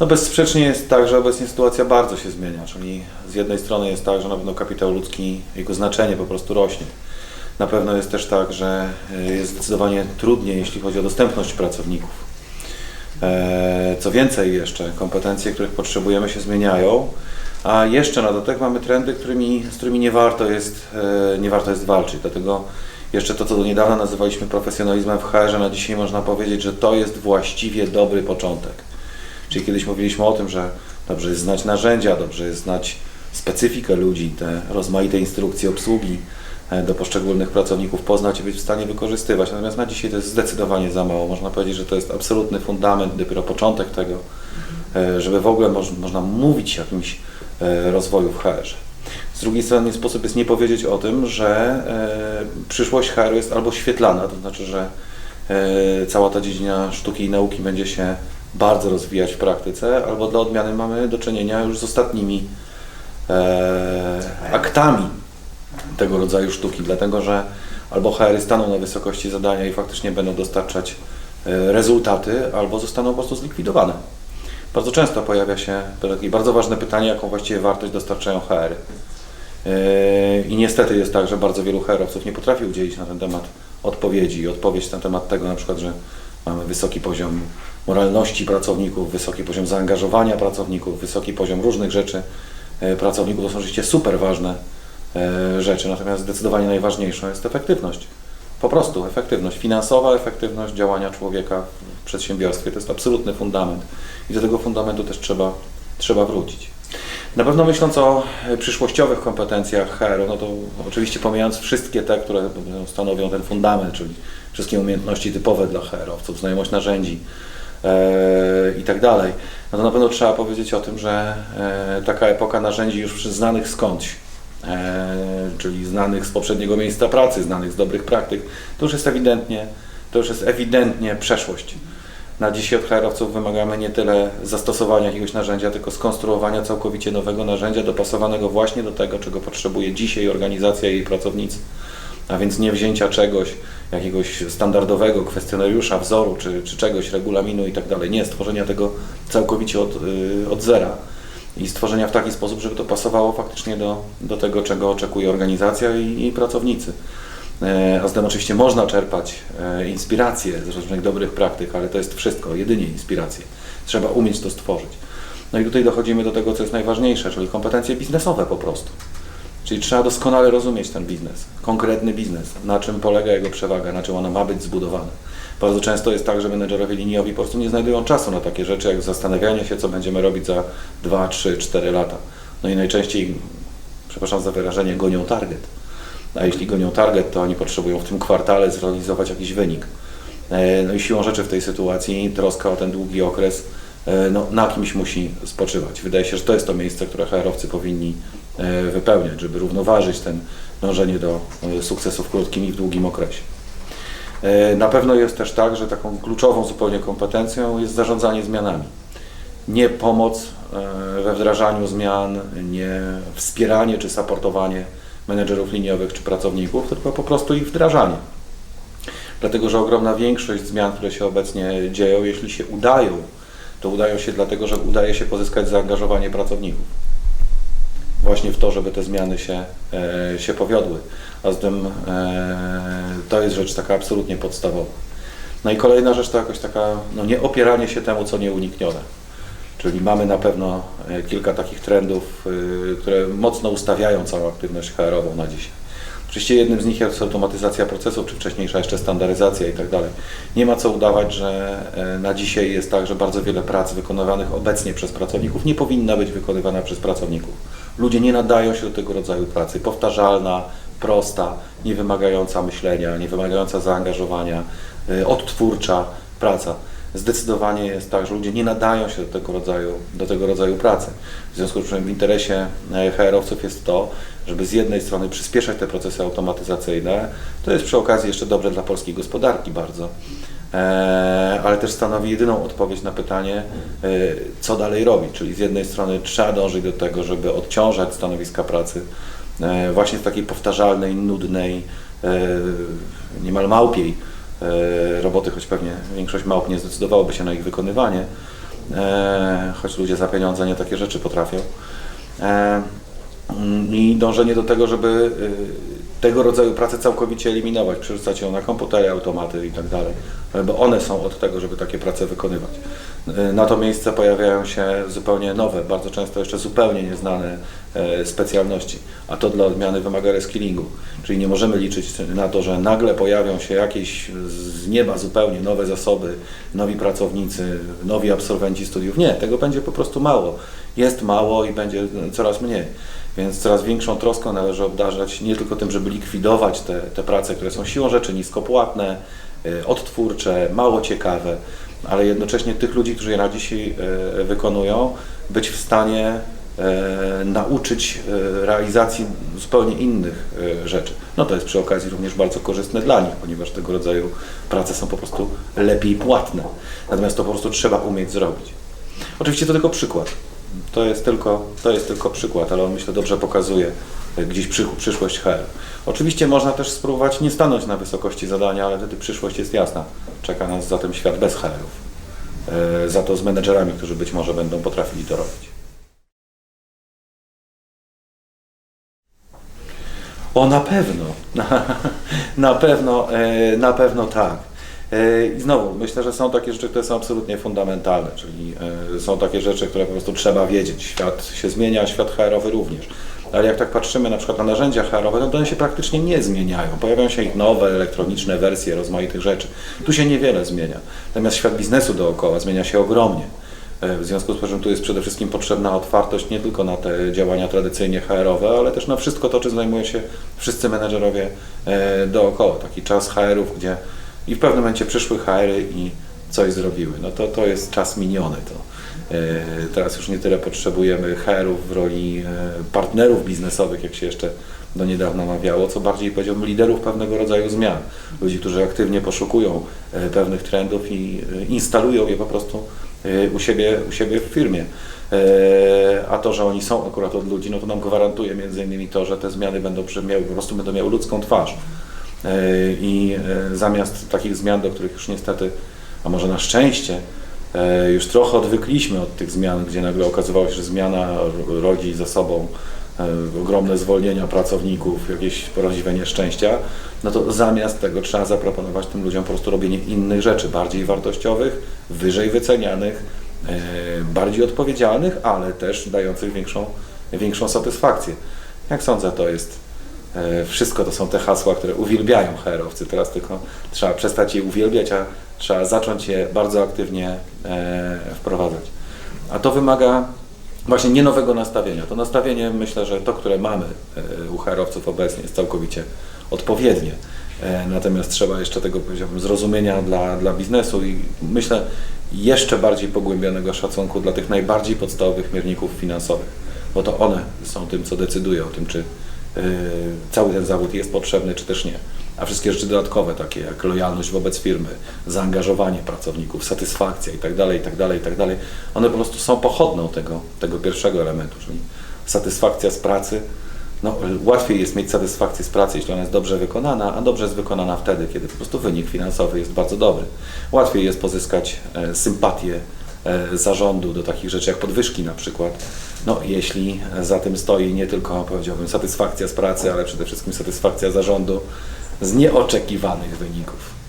No bezsprzecznie jest tak, że obecnie sytuacja bardzo się zmienia, czyli z jednej strony jest tak, że na pewno kapitał ludzki, jego znaczenie po prostu rośnie. Na pewno jest też tak, że y, jest zdecydowanie trudniej, jeśli chodzi o dostępność pracowników. E, Co więcej jeszcze, kompetencje, których potrzebujemy się zmieniają, a jeszcze na dodatek mamy trendy, którymi, z którymi nie warto, jest, e, nie warto jest walczyć. Dlatego jeszcze to, co do niedawna nazywaliśmy profesjonalizmem w HR, na dzisiaj można powiedzieć, że to jest właściwie dobry początek. Czyli kiedyś mówiliśmy o tym, że dobrze jest znać narzędzia, dobrze jest znać specyfikę ludzi, te rozmaite instrukcje obsługi e, do poszczególnych pracowników poznać i być w stanie wykorzystywać. Natomiast na dzisiaj to jest zdecydowanie za mało. Można powiedzieć, że to jest absolutny fundament, dopiero początek tego, e, żeby w ogóle moż, można mówić o jakimś e, rozwoju w HR. Z drugiej strony nie sposób jest nie powiedzieć o tym, że przyszłość HR jest albo świetlana, to znaczy, że cała ta dziedzina sztuki i nauki będzie się bardzo rozwijać w praktyce, albo dla odmiany mamy do czynienia już z ostatnimi e, aktami tego rodzaju sztuki, dlatego że albo HR staną na wysokości zadania i faktycznie będą dostarczać e, rezultaty, albo zostaną po prostu zlikwidowane. Bardzo często pojawia się takie bardzo ważne pytanie, jaką właściwie wartość dostarczają HR. Yy, I niestety jest tak, że bardzo wielu HR-owców nie potrafi udzielić na ten temat odpowiedzi. Odpowiedź na temat tego na przykład, że mamy wysoki poziom moralności pracowników, wysoki poziom zaangażowania pracowników, wysoki poziom różnych rzeczy yy, pracowników. To są oczywiście super ważne yy, rzeczy, natomiast zdecydowanie najważniejszą jest efektywność. Po prostu efektywność finansowa, efektywność działania człowieka w przedsiębiorstwie to jest absolutny fundament i do tego fundamentu też trzeba, trzeba wrócić. Na pewno myśląc o e, przyszłościowych kompetencjach HR, no to oczywiście pomijając wszystkie te, które stanowią ten fundament, czyli wszystkie umiejętności typowe dla HR-owców, znajomość narzędzi e, i tak dalej, no to na pewno trzeba powiedzieć o tym, że e, taka epoka narzędzi już znanych skądś, e, czyli znanych z poprzedniego miejsca pracy, znanych z dobrych praktyk, to już jest ewidentnie, to już jest ewidentnie przeszłość. Na dzisiaj od HR-owców wymagamy nie tyle zastosowania jakiegoś narzędzia, tylko skonstruowania całkowicie nowego narzędzia, dopasowanego właśnie do tego, czego potrzebuje dzisiaj organizacja i jej pracownicy. A więc nie wzięcia czegoś, jakiegoś standardowego kwestionariusza, wzoru czy, czy czegoś, regulaminu i tak dalej. Nie, stworzenia tego całkowicie od, y, od zera i stworzenia w taki sposób, żeby to pasowało faktycznie do, do tego, czego oczekuje organizacja i, i pracownicy. E, A zatem oczywiście można czerpać e, inspiracje z różnych dobrych praktyk, ale to jest wszystko, jedynie inspiracje. Trzeba umieć to stworzyć. No i tutaj dochodzimy do tego, co jest najważniejsze, czyli kompetencje biznesowe po prostu. Czyli trzeba doskonale rozumieć ten biznes, konkretny biznes, na czym polega jego przewaga, na czym ona ma być zbudowana. Bardzo często jest tak, że menedżerowie liniowi po prostu nie znajdują czasu na takie rzeczy, jak zastanawianie się, co będziemy robić za 2, 3, 4 lata. No i najczęściej, przepraszam za wyrażenie, gonią target a jeśli gonią target, to oni potrzebują w tym kwartale zrealizować jakiś wynik. E, No i siłą rzeczy w tej sytuacji troska o ten długi okres e, no, na kimś musi spoczywać. Wydaje się, że to jest to miejsce, które HR-owcy powinni wypełniać, żeby równoważyć ten dążenie do e, sukcesu w krótkim i w długim okresie. E, Na pewno jest też tak, że taką kluczową zupełnie kompetencją jest zarządzanie zmianami. Nie pomoc e, we wdrażaniu zmian, nie wspieranie czy supportowanie menedżerów liniowych czy pracowników, tylko po prostu ich wdrażanie. Dlatego, że ogromna większość zmian, które się obecnie dzieją, jeśli się udają, to udają się dlatego, że udaje się pozyskać zaangażowanie pracowników. Właśnie w to, żeby te zmiany się, e, się powiodły. A zatem e, to jest rzecz taka absolutnie podstawowa. No i kolejna rzecz to jakoś taka, no nie opieranie się temu, co nieuniknione. Czyli mamy na pewno e, kilka takich trendów, które mocno ustawiają całą aktywność HR-ową na dzisiaj. Oczywiście jednym z nich jest automatyzacja procesów, czy wcześniejsza jeszcze standaryzacja i tak dalej. Nie ma co udawać, że na dzisiaj jest tak, że bardzo wiele prac wykonywanych obecnie przez pracowników nie powinna być wykonywana przez pracowników. Ludzie nie nadają się do tego rodzaju pracy. Powtarzalna, prosta, nie wymagająca myślenia, nie wymagająca zaangażowania, e, odtwórcza praca zdecydowanie jest tak, że ludzie nie nadają się do tego rodzaju, do tego rodzaju pracy. W związku z czym w interesie e, HR-owców jest to, żeby z jednej strony przyspieszać te procesy automatyzacyjne, to jest przy okazji jeszcze dobre dla polskiej gospodarki bardzo, ale też stanowi jedyną odpowiedź na pytanie, e, co dalej robić. Czyli z jednej strony trzeba dążyć do tego, żeby odciążać stanowiska pracy e, właśnie z takiej powtarzalnej, nudnej, e, niemal małpiej e, roboty, choć pewnie większość małp nie zdecydowałoby się na ich wykonywanie. e, choć ludzie za pieniądze nie takie rzeczy potrafią. E, mm, I dążenie do tego, żeby y, tego rodzaju pracę całkowicie eliminować, przerzucać ją na komputery, automaty i tak dalej, bo one są od tego, żeby takie prace wykonywać. Y, Na to miejsce pojawiają się zupełnie nowe, bardzo często jeszcze zupełnie nieznane e, specjalności, a to dla odmiany wymaga reskillingu, czyli nie możemy liczyć na to, że nagle pojawią się jakieś z nieba zupełnie nowe zasoby, nowi pracownicy, nowi absolwenci studiów. Nie, tego będzie po prostu mało. Jest mało i będzie coraz mniej. Więc coraz większą troską należy obdarzać nie tylko tym, żeby likwidować te, te prace, które są siłą rzeczy niskopłatne, y, odtwórcze, mało ciekawe, ale jednocześnie tych ludzi, którzy je na dzisiaj e, wykonują, być w stanie e, nauczyć realizacji zupełnie innych rzeczy. No to jest przy okazji również bardzo korzystne dla nich, ponieważ tego rodzaju prace są po prostu lepiej płatne. Natomiast to po prostu trzeba umieć zrobić. Oczywiście to tylko przykład. To jest tylko, to jest tylko przykład, ale on myślę dobrze pokazuje e, gdzieś przy, przyszłość HR. Oczywiście można też spróbować nie stanąć na wysokości zadania, ale wtedy przyszłość jest jasna. Czeka nas zatem świat bez HR-ów. E, Za to z menedżerami, którzy być może będą potrafili to robić. O, na pewno. Na pewno, e, na pewno tak. E, I znowu, myślę, że są takie rzeczy, które są absolutnie fundamentalne, czyli e, są takie rzeczy, które po prostu trzeba wiedzieć. Świat się zmienia, świat HR-owy również. Ale jak tak patrzymy na przykład na narzędzia HR-owe, to one się praktycznie nie zmieniają. Pojawiają się ich nowe, elektroniczne wersje rozmaitych rzeczy. Tu się niewiele zmienia. Natomiast świat biznesu dookoła zmienia się ogromnie. E, W związku z powyższym tu jest przede wszystkim potrzebna otwartość nie tylko na te działania tradycyjnie HR-owe, ale też na wszystko to, czym zajmują się wszyscy menedżerowie dookoła. Taki czas HR-ów, gdzie i w pewnym momencie przyszły HR-y i coś zrobiły. No to, to jest czas miniony. To. e, Teraz już nie tyle potrzebujemy HR-ów w roli e, partnerów biznesowych, jak się jeszcze do niedawna mawiało, co bardziej powiedziałbym liderów pewnego rodzaju zmian. Ludzi, którzy aktywnie poszukują e, pewnych trendów i instalują je po prostu u siebie, u siebie w firmie. A to, że oni są akurat od ludzi, no to nam gwarantuje między innymi to, że te zmiany będą miały, po prostu będą miały ludzką twarz. E, I e, zamiast takich zmian, do których już niestety, a może na szczęście, e, już trochę odwykliśmy od tych zmian, gdzie nagle okazywało się, że zmiana rodzi za sobą ogromne zwolnienia pracowników, jakieś prawdziwe nieszczęścia, no to zamiast tego trzeba zaproponować tym ludziom po prostu robienie innych rzeczy, bardziej wartościowych, wyżej wycenianych, bardziej odpowiedzialnych, ale też dających większą, większą satysfakcję. Jak sądzę, to jest wszystko to są te hasła, które uwielbiają HR-owcy. Teraz tylko trzeba przestać je uwielbiać, a trzeba zacząć je bardzo aktywnie e, wprowadzać. A to wymaga właśnie nie nowego nastawienia. To nastawienie, myślę, że to, które mamy e, u HR-owców obecnie jest całkowicie odpowiednie. E, Natomiast trzeba jeszcze tego powiedziałbym, zrozumienia dla, dla biznesu i myślę jeszcze bardziej pogłębionego szacunku dla tych najbardziej podstawowych mierników finansowych, bo to one są tym, co decyduje o tym, czy cały ten zawód jest potrzebny, czy też nie. A wszystkie rzeczy dodatkowe, takie jak lojalność wobec firmy, zaangażowanie pracowników, satysfakcja itd., itd., itd., one po prostu są pochodną tego, tego pierwszego elementu, czyli satysfakcja z pracy. No, łatwiej jest mieć satysfakcję z pracy, jeśli ona jest dobrze wykonana, a dobrze jest wykonana wtedy, kiedy po prostu wynik finansowy jest bardzo dobry. Łatwiej jest pozyskać e, sympatię e, zarządu do takich rzeczy jak podwyżki na przykład, no, jeśli za tym stoi nie tylko, powiedziałbym, satysfakcja z pracy, ale przede wszystkim satysfakcja zarządu z nieoczekiwanych wyników.